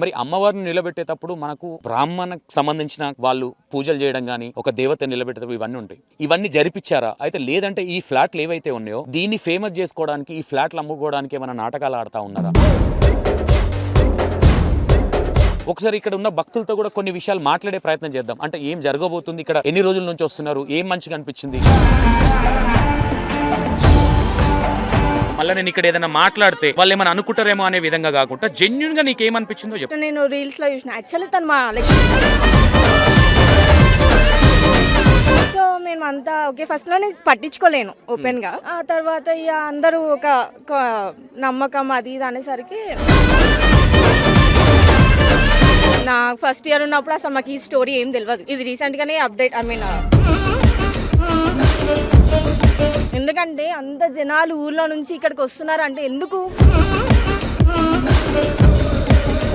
మరి అమ్మవారిని నిలబెట్టేటప్పుడు మనకు బ్రాహ్మణకు సంబంధించిన వాళ్ళు పూజలు చేయడం కానీ ఒక దేవత నిలబెట్టేటప్పుడు ఇవన్నీ ఉంటాయి. ఇవన్నీ జరిపించారా అయితే లేదంటే ఈ ఫ్లాట్లు ఏవైతే ఉన్నాయో దీన్ని ఫేమస్ చేసుకోవడానికి ఈ ఫ్లాట్లు అమ్ముకోవడానికి ఏమైనా నాటకాలు ఆడుతా ఉన్నారా? ఒకసారి ఇక్కడ ఉన్న భక్తులతో కూడా కొన్ని విషయాలు మాట్లాడే ప్రయత్నం చేద్దాం. అంటే ఏం జరగబోతుంది? ఇక్కడ ఎన్ని రోజుల నుంచి వస్తున్నారు? ఏం మంచిగా అనిపించింది? మళ్ళీ నేను ఇక్కడ ఏదైనా మాట్లాడితే వాళ్ళు ఏమైనా అనుకుంటారేమో అనే విధంగా కాకుండా జెన్యున్గా నీకేమనిపించిందో చెప్పు. నేను రీల్స్లో చూసిన. యాక్చువల్లీ తను మా లైక్ సో మేము అంతా ఓకే ఫస్ట్లో నేను పట్టించుకోలేను ఓపెన్గా ఆ తర్వాత ఇక అందరూ ఒక ఒక నమ్మకం అది ఇది అనేసరికి నా ఫస్ట్ ఇయర్ ఉన్నప్పుడు అసలు మాకు ఈ స్టోరీ ఏం తెలియదు ఇది రీసెంట్ గానే అప్డేట్ ఐ మీన్ ఎందుకంటే అంత జనాలు ఊర్లో నుంచి ఇక్కడికి వస్తున్నారు అంటే ఎందుకు?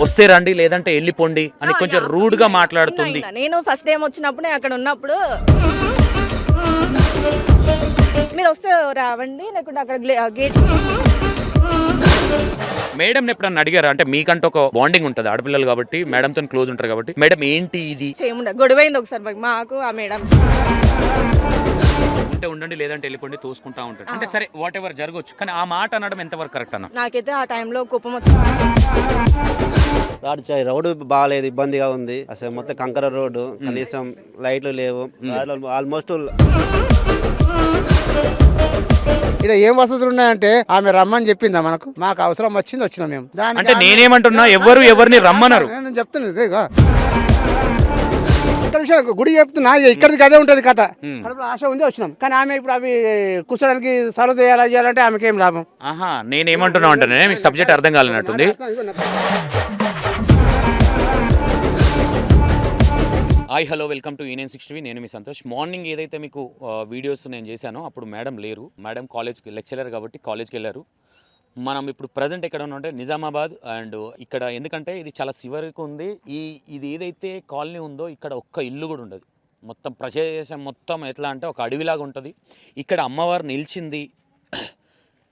వస్తే రండి లేదంటే వెళ్ళిపోండి అని కొంచెం రూడ్గా మాట్లాడుతుంది. నేను ఫస్ట్ టైం వచ్చినప్పుడు అక్కడ ఉన్నప్పుడు మీరు వస్తే రావండి లేకుంటే అక్కడ గేట్ మేడం ఎప్పుడన్నా అడిగారా? అంటే మీకంటే ఒక బాండింగ్ ఉంటుంది ఆడపిల్లలు కాబట్టి మేడంతో క్లోజ్ ఉంటారు కాబట్టి. మేడం ఏంటి ఇది? చేయముండ గొడవైంది ఒకసారి మాకు ఆ మేడం. ఉంటే ఉండండి లేదంటే వెళ్ళిపోండి తోసుకుంటా ఉంటాడు. అంటే సరే వాట్ ఎవర్ జరగవచ్చు కానీ ఆ మాట అనడం ఎంతవరకు కరెక్ట్ అన్న? నాకైతే ఆ టైంలో కోపం వచ్చింది రాడు చా- రోడ్డు బాగాలేదు ఇబ్బందిగా ఉంది. అసలు మొత్తం కంకర రోడ్డు కనీసం లైట్లు లేవు. ఆల్మోస్ట్ ఇక్కడ ఏం వసతులు ఉన్నాయంటే ఆమె రమ్మని చెప్పిందా మనకు? మాకు అవసరం వచ్చింది వచ్చినాం మేము. అంటే నేనేమంటున్నా ఎవరు ఎవరిని రమ్మనరు. నేను. ఒక్క నిమిషం గుడి చెప్తున్నా ఇక ఇక్కడికి అదే ఉంటుంది కథ. కడుపులో ఆశ ఉంది వచ్చినాం. కానీ ఆమె ఇప్పుడు అవి కూర్చోడానికి సర్వ్ చేయాలా చేయాలంటే ఆమెకి ఏం లాభం. ఆహా నేనేమంటున్నా అంటే మీకు సబ్జెక్ట్ అర్థం కాలేనట్టుంది. హాయ్ హలో వెల్కమ్ టు ఈనెన్ సిక్స్టీ నేను మీ సంతోష్. మార్నింగ్ ఏదైతే మీకు వీడియోస్ నేను చేశానో అప్పుడు మేడం లేరు. మేడం కాలేజ్కి లెక్చరర్ కాబట్టి కాలేజ్కి వెళ్ళారు. మనం ఇప్పుడు ప్రజెంట్ ఎక్కడ ఉన్నామంటే నిజామాబాద్ అండ్ ఇక్కడ ఎందుకంటే ఇది చాలా సివరికి ఉంది. ఈ ఇది ఏదైతే కాలనీ ఉందో ఇక్కడ ఒక్క ఇల్లు కూడా ఉండదు. మొత్తం ప్రదేశం మొత్తం ఎట్లా అంటే ఒక అడవిలాగా ఉంటుంది. ఇక్కడ అమ్మవారు నిలిచింది.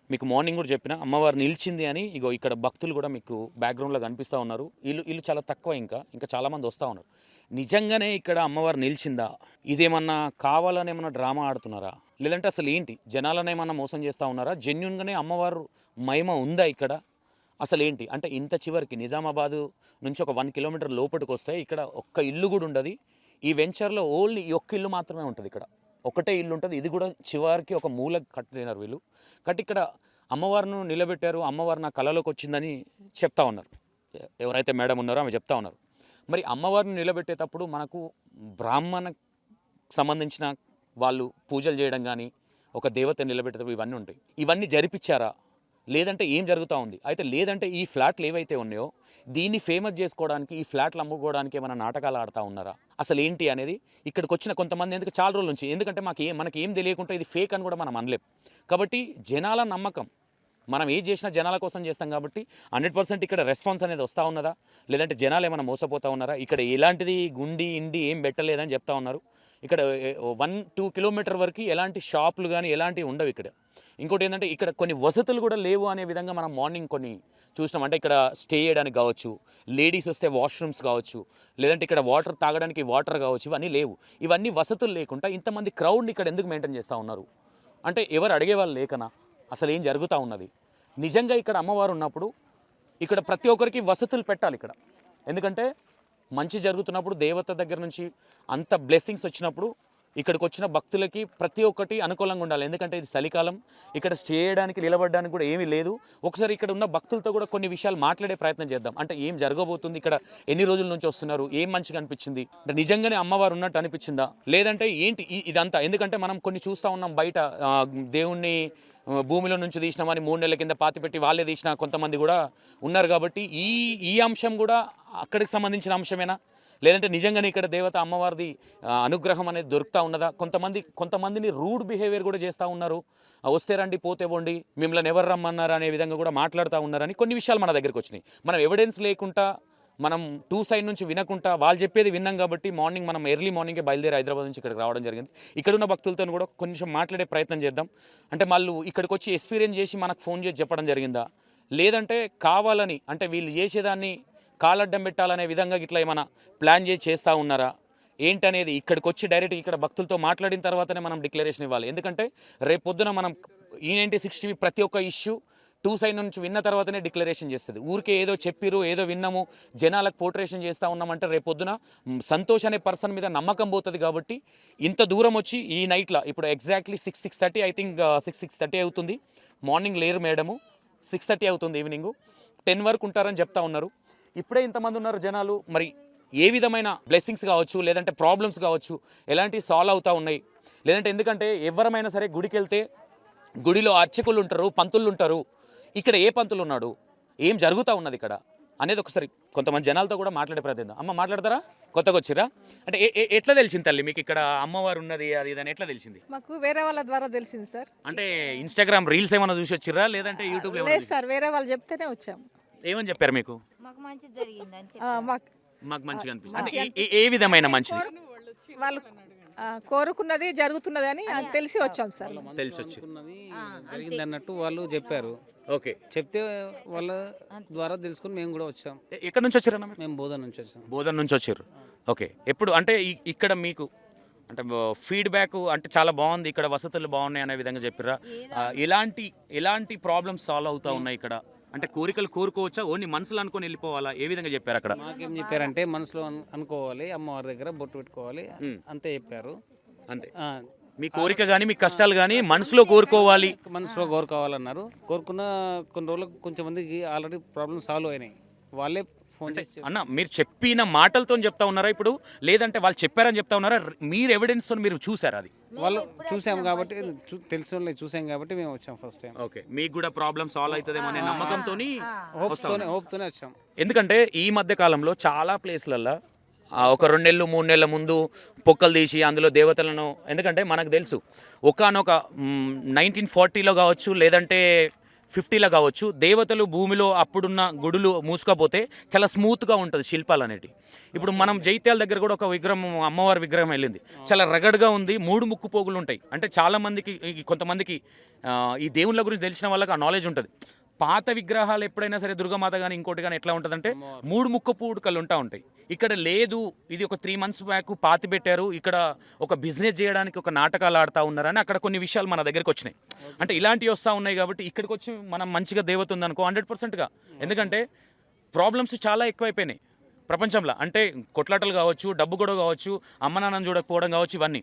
మీకు మార్నింగ్ కూడా చెప్పిన అమ్మవారు నిలిచింది అని ఇగో ఇక్కడ భక్తులు కూడా మీకు బ్యాక్గ్రౌండ్లో కనిపిస్తూ ఉన్నారు. ఇల్లు ఇల్లు చాలా తక్కువ ఇంకా ఇంకా చాలామంది వస్తూ ఉన్నారు. నిజంగానే ఇక్కడ అమ్మవారు నిలిచిందా? ఇదేమన్నా కావాలని ఏమన్నా డ్రామా ఆడుతున్నారా? లేదంటే అసలు ఏంటి? జనాలను ఏమన్నా మోసం చేస్తూ ఉన్నారా? జెన్యున్గానే అమ్మవారు మహిమ ఉందా ఇక్కడ? అసలు ఏంటి అంటే ఇంత చివరికి నిజామాబాదు నుంచి ఒక వన్ కిలోమీటర్ లోపలికి వస్తే ఇక్కడ ఒక్క ఇల్లు కూడా ఉండదు. ఈ వెంచర్లో ఓన్లీ ఈ ఒక్క ఇల్లు మాత్రమే ఉంటుంది ఇక్కడ. ఒకటే ఇల్లు ఉంటుంది. ఇది కూడా చివరికి ఒక మూల కట్టినారు వీళ్ళు. కట్టి ఇక్కడ అమ్మవారిను నిలబెట్టారు. అమ్మవారు నా కళలోకి వచ్చిందని చెప్తా ఉన్నారు. ఎవరైతే మేడం ఉన్నారో ఆమె చెప్తా ఉన్నారు. మరి అమ్మవారిని నిలబెట్టేటప్పుడు మనకు బ్రాహ్మణ సంబంధించిన వాళ్ళు పూజలు చేయడం కానీ ఒక దేవత నిలబెట్టేటప్పుడు ఇవన్నీ ఉంటాయి. ఇవన్నీ జరిపించారా లేదంటే ఏం జరుగుతూ ఉంది? అయితే లేదంటే ఈ ఫ్లాట్లు ఏవైతే ఉన్నాయో దీన్ని ఫేమస్ చేసుకోవడానికి ఈ ఫ్లాట్లు అమ్ముకోవడానికి ఏమైనా నాటకాలు ఆడుతూ ఉన్నారా? అసలు ఏంటి అనేది ఇక్కడికి వచ్చిన కొంతమంది ఎందుకు చాలా రోజుల నుంచి ఎందుకంటే మాకు ఏం మనకి ఏం తెలియకుండా ఇది ఫేక్ అని కూడా మనం అనలేం. కాబట్టి జనాల నమ్మకం మనం ఏం చేసినా జనాల కోసం చేస్తాం కాబట్టి హండ్రెడ్ పర్సెంట్ ఇక్కడ రెస్పాన్స్ అనేది వస్తూ ఉన్నదా? లేదంటే జనాలు ఏమైనా మోసపోతూ ఉన్నారా? ఇక్కడ ఎలాంటిది గుండి ఇండి ఏం పెట్టలేదని చెప్తా ఉన్నారు. ఇక్కడ వన్ టూ కిలోమీటర్ వరకు ఎలాంటి షాపులు కానీ ఎలాంటివి ఉండవు ఇక్కడ. ఇంకోటి ఏంటంటే ఇక్కడ కొన్ని వసతులు కూడా లేవు అనే విధంగా మనం మార్నింగ్ కొన్ని చూసినాం. అంటే ఇక్కడ స్టే చేయడానికి కావచ్చు లేడీస్ వస్తే వాష్రూమ్స్ కావచ్చు లేదంటే ఇక్కడ వాటర్ తాగడానికి వాటర్ కావచ్చు ఇవన్నీ లేవు. ఇవన్నీ వసతులు లేకుండా ఇంతమంది క్రౌడ్ని ఇక్కడ ఎందుకు మెయింటైన్ చేస్తూ ఉన్నారు? అంటే ఎవరు అడిగేవాళ్ళు లేకనా? అసలు ఏం జరుగుతూ ఉన్నది? నిజంగా ఇక్కడ అమ్మవారు ఉన్నప్పుడు ఇక్కడ ప్రతి ఒక్కరికి వసతులు పెట్టాలి ఇక్కడ. ఎందుకంటే మంచి జరుగుతున్నప్పుడు దేవత దగ్గర నుంచి అంత బ్లెస్సింగ్స్ వచ్చినప్పుడు ఇక్కడికి వచ్చిన భక్తులకి ప్రతి ఒక్కటి అనుకూలంగా ఉండాలి. ఎందుకంటే ఇది చలికాలం. ఇక్కడ చేయడానికి నిలబడడానికి కూడా ఏమీ లేదు. ఒకసారి ఇక్కడ ఉన్న భక్తులతో కూడా కొన్ని విషయాలు మాట్లాడే ప్రయత్నం చేద్దాం. అంటే ఏం జరగబోతుంది? ఇక్కడ ఎన్ని రోజుల నుంచి వస్తున్నారు? ఏం మంచిగా అనిపించింది? అంటే నిజంగానే అమ్మవారు ఉన్నట్టు అనిపించిందా? లేదంటే ఏంటి ఇదంతా? ఎందుకంటే మనం కొన్ని చూస్తూ ఉన్నాం బయట. దేవుణ్ణి భూమిలో నుంచి తీసినామని మూడు నెలల కింద పాతి పెట్టి వాళ్ళే తీసిన కొంతమంది కూడా ఉన్నారు కాబట్టి ఈ ఈ అంశం కూడా అక్కడికి సంబంధించిన అంశమేనా? లేదంటే నిజంగానే ఇక్కడ దేవత అమ్మవారిది అనుగ్రహం అనేది దొరుకుతూ ఉన్నదా? కొంతమంది కొంతమందిని రూడ్ బిహేవియర్ కూడా చేస్తూ ఉన్నారు. వస్తే రండి పోతే పోండి మిమ్మల్ని ఎవరు రమ్మన్నారు అనే విధంగా కూడా మాట్లాడుతూ ఉన్నారని కొన్ని విషయాలు మన దగ్గరికి వచ్చినాయి. మనం ఎవిడెన్స్ లేకుండా మనం టూ సైడ్ నుంచి వినకుండా వాళ్ళు చెప్పేది విన్నాం కాబట్టి మార్నింగ్ మనం ఎర్లీ మార్నింగే బయలుదేరి హైదరాబాద్ నుంచి ఇక్కడికి రావడం జరిగింది. ఇక్కడ ఉన్న భక్తులతో కూడా కొంచెం మాట్లాడే ప్రయత్నం చేద్దాం. అంటే వాళ్ళు ఇక్కడికి వచ్చి ఎక్స్పీరియన్స్ చేసి మనకు ఫోన్ చేసి చెప్పడం జరిగిందా? లేదంటే కావాలని అంటే వీళ్ళు చేసేదాన్ని కాలడ్డం పెట్టాలనే విధంగా ఇట్లా ఏమైనా ప్లాన్ చేసి చేస్తూ ఉన్నారా? ఏంటనేది ఇక్కడికి వచ్చి డైరెక్ట్ ఇక్కడ భక్తులతో మాట్లాడిన తర్వాతనే మనం డిక్లరేషన్ ఇవ్వాలి. ఎందుకంటే రేపు పొద్దున మనం ఈ నైంటీ సిక్స్టీ ప్రతి ఒక్క ఇష్యూ టూ సైడ్ నుంచి విన్న తర్వాతనే డిక్లరేషన్ చేస్తుంది. ఊరికే ఏదో చెప్పిరు ఏదో విన్నాము జనాలకు పోర్ట్రేషన్ చేస్తూ ఉన్నామంటే రేపు పొద్దున సంతోష్ అనే పర్సన్ మీద నమ్మకం పోతుంది కాబట్టి ఇంత దూరం వచ్చి ఈ నైట్లో ఇప్పుడు exactly six six thirty I think six six thirty అవుతుంది. మార్నింగ్ లేరు మేడము. సిక్స్ థర్టీ అవుతుంది ఈవినింగ్. టెన్ వరకు ఉంటారని చెప్తా ఉన్నారు. ఇప్పుడే ఇంతమంది ఉన్నారు జనాలు. మరి ఏ విధమైన బ్లెస్సింగ్స్ కావచ్చు లేదంటే ప్రాబ్లమ్స్ కావచ్చు ఎలాంటివి సాల్వ్ అవుతూ ఉన్నాయి? లేదంటే ఎందుకంటే ఎవరమైనా సరే గుడికి వెళ్తే గుడిలో అర్చకులు ఉంటారు పంతులు ఉంటారు. ఇక్కడ ఏ పంతులు ఉన్నాడు? ఏం జరుగుతూ ఉన్నది ఇక్కడ? అనేది ఒకసారి కొంతమంది జనాలతో కూడా మాట్లాడే ప్రయత్నం అమ్మ మాట్లాడతారా? కొత్తగా వచ్చిరా అంటే ఎట్లా తెలిసింది తల్లి మీకు ఇక్కడ అమ్మవారు ఉన్నది అది ఇదని ఎట్లా తెలిసింది? మాకు వేరే వాళ్ళ ద్వారా తెలిసింది సార్. అంటే ఇన్స్టాగ్రామ్ రీల్స్ ఏమైనా చూసి వచ్చిర్రా? లేదంటే యూట్యూబ్లో లేదు సార్ వేరే వాళ్ళు చెప్తేనే వచ్చాం ఏమని చెప్పారు మీకు? మాకు మంచి జరిగిందని చెప్పి ఆ, మాకు మాకు మంచిగా అనిపిస్తుంది. అంటే ఏ- ఏ- ఏ విధమైన మంచిది? వాళ్ళు ఆ, కోరుకున్నది జరుగుతున్నది అని తెలిసి వచ్చాం సార్. తెలిసి వచ్చి ఉన్నది జరిగింది అన్నట్టు వాళ్ళు చెప్పారు. ఓకే. చెప్తే వాళ్ళ ద్వారా తెలుసుకుని మేము కూడా వచ్చాం. ఎ- ఎక్కడి నుంచి వచ్చారన్న మీరు? మేము బోధన నుంచి వచ్చాం. బోధన నుంచి వచ్చారు. ఓకే. ఎప్పుడు అంటే ఇక్కడ మీకు అంటే ఫీడ్బ్యాక్ అంటే చాలా బాగుంది. ఇక్కడ వసతులు బాగున్నాయి అనే విధంగా చెప్పిర్రా. ఆ, ఎలాంటి ఎలాంటి ప్రాబ్లమ్స్ సాల్వ్ అవుతా ఉన్నాయి ఇక్కడ? అంటే కోరికలు కోరుకోవచ్చా? ఓన్లీ మనసులో అనుకొని వెళ్ళిపోవాలా? ఏ విధంగా చెప్పారు అక్కడ? మాకేం చెప్పారంటే మనసులో అను- అనుకోవాలి అమ్మవారి దగ్గర బొట్టు పెట్టుకోవాలి. అంతే చెప్పారు. అంతే. ఆ, మీ కోరిక కానీ మీ కష్టాలు కానీ మనసులో కోరుకోవాలి. మనసులో కోరుకోవాలన్నారు. కోరుకున్న కొన్ని రోజులకు కొంచెం మందికి ఆల్రెడీ ప్రాబ్లమ్ సాల్వ్ అయినాయి. వాళ్ళే ఫోన్ చేసి అన్న మీరు చెప్పిన మాటలతో చెప్తా ఉన్నారా ఇప్పుడు? లేదంటే వాళ్ళు చెప్పారని చెప్తా ఉన్నారా? మీరు ఎవిడెన్స్తో మీరు చూసారా అది? వాళ్ళు చూసాం కాబట్టి చూ- తెలిసిన వాళ్ళని చూసాం కాబట్టి మేము వచ్చాం ఫస్ట్ టైం ఓకే మీకు కూడా ప్రాబ్లం సాల్వ్ అవుతుందేమో అనే నమ్మకంతో హోప్తోనే వచ్చాం. ఎందుకంటే ఈ మధ్య కాలంలో చాలా ప్లేస్లల్లో ఒక రెండు నెలలు మూడు నెలల ముందు పొక్కలు తీసి అందులో దేవతలను ఎందుకంటే మనకు తెలుసు ఒకనొక నైన్టీన్ ఫార్టీలో కావచ్చు లేదంటే ఫిఫ్టీలో కావచ్చు దేవతలు భూమిలో అప్పుడున్న గుడులు మూసుకపోతే చాలా స్మూత్గా ఉంటుంది శిల్పాలు అనేటివి. ఇప్పుడు మనం జైత్యాల దగ్గర కూడా ఒక విగ్రహం అమ్మవారి విగ్రహం వెళ్ళింది. చాలా రగడ్గా ఉంది మూడు ముక్కు పోగులు ఉంటాయి. అంటే చాలామందికి కొంతమందికి ఈ దేవుళ్ళ గురించి తెలిసిన వాళ్ళకి ఆ నాలెడ్జ్ ఉంటుంది. పాత విగ్రహాలు ఎప్పుడైనా సరే దుర్గమాత కానీ ఇంకోటి కానీ ఎట్లా ఉంటుందంటే మూడు ముక్క పూడుకలు ఉంటా ఉంటాయి. ఇక్కడ లేదు ఇది ఒక త్రీ మంత్స్ బ్యాక్ పాతి పెట్టారు. ఇక్కడ ఒక బిజినెస్ చేయడానికి ఒక నాటకాలు ఆడుతూ ఉన్నారని అక్కడ కొన్ని విషయాలు మన దగ్గరికి వచ్చినాయి. అంటే ఇలాంటివి వస్తూ ఉన్నాయి కాబట్టి ఇక్కడికి వచ్చి మనం మంచిగా దేవత ఉందనుకో హండ్రెడ్ పర్సెంట్గా ఎందుకంటే ప్రాబ్లమ్స్ చాలా ఎక్కువైపోయినాయి ప్రపంచంలో. అంటే కొట్లాటలు కావచ్చు డబ్బు కూడా కావచ్చు అమ్మ నాన్నని చూడకపోవడం కావచ్చు ఇవన్నీ.